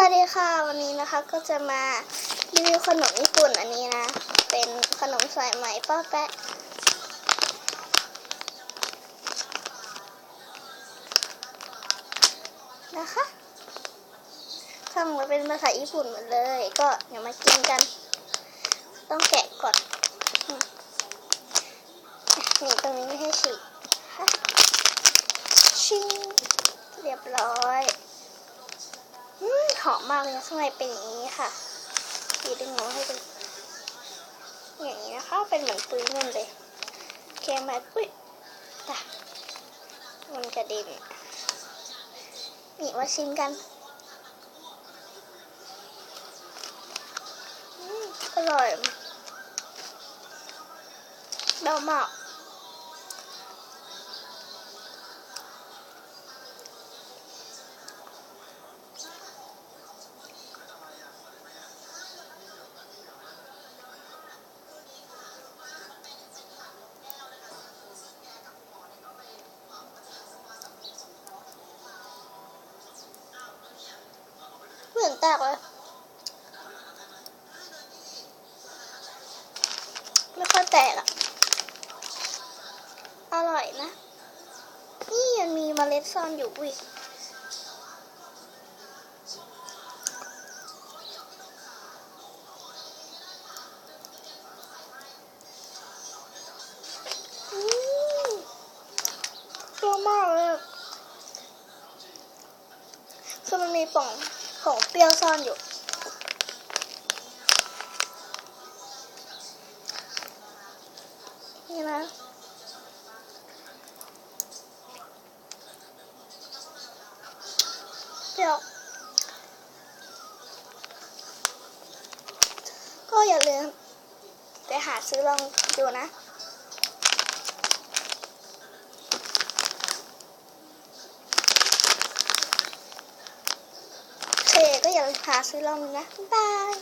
วัสดีค่ะ วันนี้นะคะก็จะมารีวิวขนมญี่ปุ่นอันนี้นะ เป็นขนมสายไหมป้าแปะนะคะทำมาเป็นภาษาญี่ปุ่นหมดเลย ก็เดี๋ยวมากินกัน ต้องแกะก่อนนี่ตรงนี้ไม่ให้ฉีกค่ะชิงเรียบร้อย หอมมากเลยข้างในเป็นอย่างนี้ค่ะดีดึงน้องให้ดูอย่างนี้นะคะ เป็นเหมือนปุยเงินเลยแค่มาปุ้ยจ้ะมันกระเด็นนี่มาชิมกันอืมอร่อยเบามาก แตกเลยไม่ค่อยแตกอะอร่อยนะ นี่ยังมีเมล็ดซ่อนอยู่อุ้ยตัวมากเลยคือมันมีป่อง ของเปรี้ยวซ่อนอยู่ นี่นะเปรี้ยวก็อย่าลืมไปหาซื้อลองดูนะ เคก็อย่าลืมพาซื้อลองนะ บ๊ายบาย